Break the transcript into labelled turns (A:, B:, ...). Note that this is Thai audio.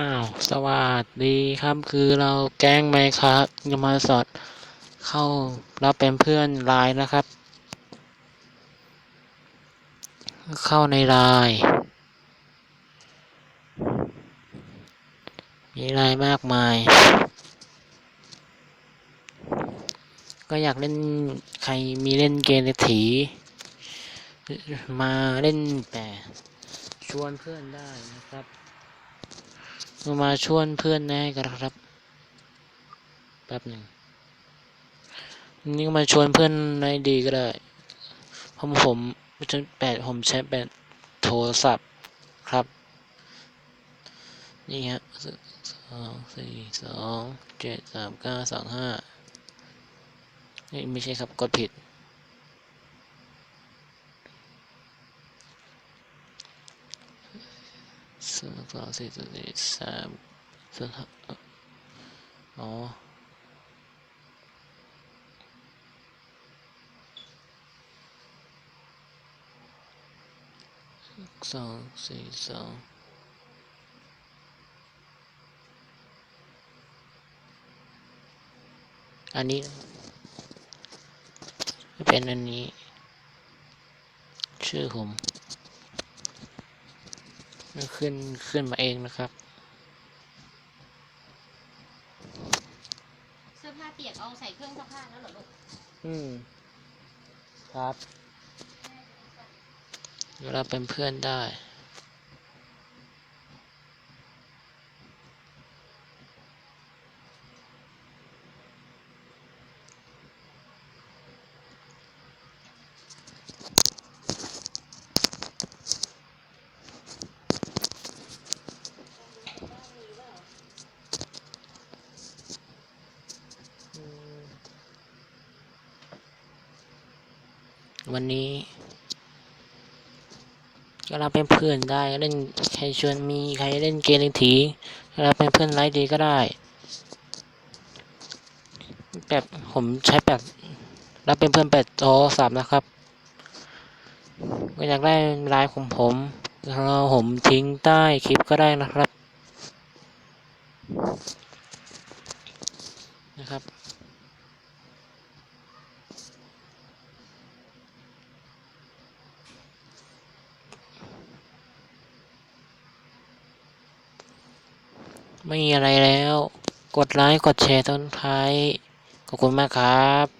A: อ้าว สวัสดีครับ คือเราแกล้งไหมครับจะมาสอดเข้ารับเป็นเพื่อนไลน์นะครับ เข้าในไลน์มีไลน์มากมาย ก็อยากเล่นใครมีเล่นเกมเศรษฐีมาเล่นแต่ชวนเพื่อนได้นะครับ มาชวนเพื่อนได้กันครับ แป๊บหนึ่ง นี่มาชวนเพื่อนในดีก็ได้เพราะผมใช้แปดผมใช้แปดโทรศัพท์ครับ นี่ฮะสองสี่สองเจ็ดสามเก้าสองห้านี่ไม่ใช่ครับ กดผิด สองสองสี่สี่สามสามอ๋อสองสี่สองอันนี้ เป็นอันนี้ ชื่อผม ขึ้นขึ้นมาเองนะครับ
B: เสื้อผ้าเปียกเอาใส่เครื่องซักผ้าแล้วเหรอลูก
A: อืมครับเดี๋ยวเราเป็นเพื่อนได้ วันนี้ก็เราเป็นเพื่อนได้เล่นใครชวนมีใครเล่นเกมเล่นถีเราเป็นเพื่อนไลฟ์ดีก็ได้แบบผมใช้แบบรับเป็นเพื่อนแบบโทรศัพท์นะครับก็อยากได้ไลน์ของผมเราผมทิ้งใต้คลิปก็ได้นะครับ ไม่มีอะไรแล้ว กดไลค์ กดแชร์ต้นท้าย ขอบคุณมากครับ